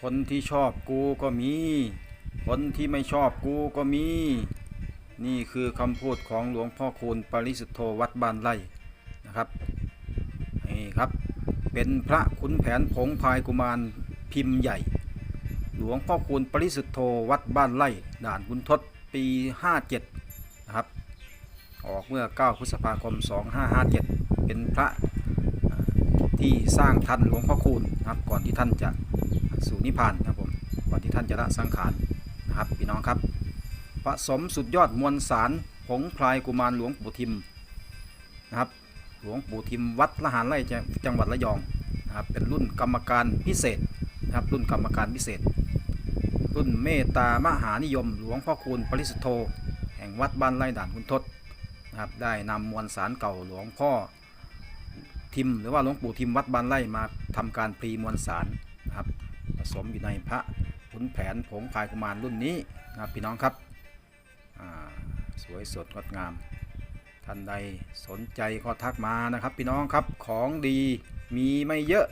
คนที่ชอบกูก็มี คนที่ไม่ชอบกูก็มี นี่คือคำพูดของหลวงพ่อคูณปริสุทธโธวัดบ้านไร่นะครับนี่ครับเป็นพระขุนแผนผงพายกุมารพิมพ์ใหญ่ หลวงพ่อคูณปริสุทธโธวัดบ้านไร่ด่านคุณทศปี 57 นะครับ ออกเมื่อ 9 พฤษภาคม 2557 เป็นพระที่สร้างทันหลวงพ่อคูณนะครับก่อนที่ท่านจะ สู่นิพพานนะครับผมก่อนที่ท่านจะละสังขารนะครับพี่น้องครับ ผสมสุดยอดมวลสารผงพลายกุมารหลวงปู่ทิมนะครับหลวงปู่ทิมวัดละหารไร่จังหวัดระยองนะครับเป็นรุ่นกรรมการพิเศษนะครับรุ่นกรรมการพิเศษ รุ่นเมตตามหานิยม หลวงพ่อคูณปริสุทธโธ แห่งวัดบ้านไร่ด่านคุณทศนะครับได้นำมวลสารเก่าหลวงพ่อทิมหรือว่าหลวงปู่ทิมวัดบ้านไร่มาทำการพรีมวลสาร สมอยู่ในพระขุนแผนผงพายกุมารรุ่นนี้นะครับพี่น้องครับสวยสดงดงาม ท่านใดสนใจก็ทักมานะครับ พี่น้องครับของดีมีไม่เยอะ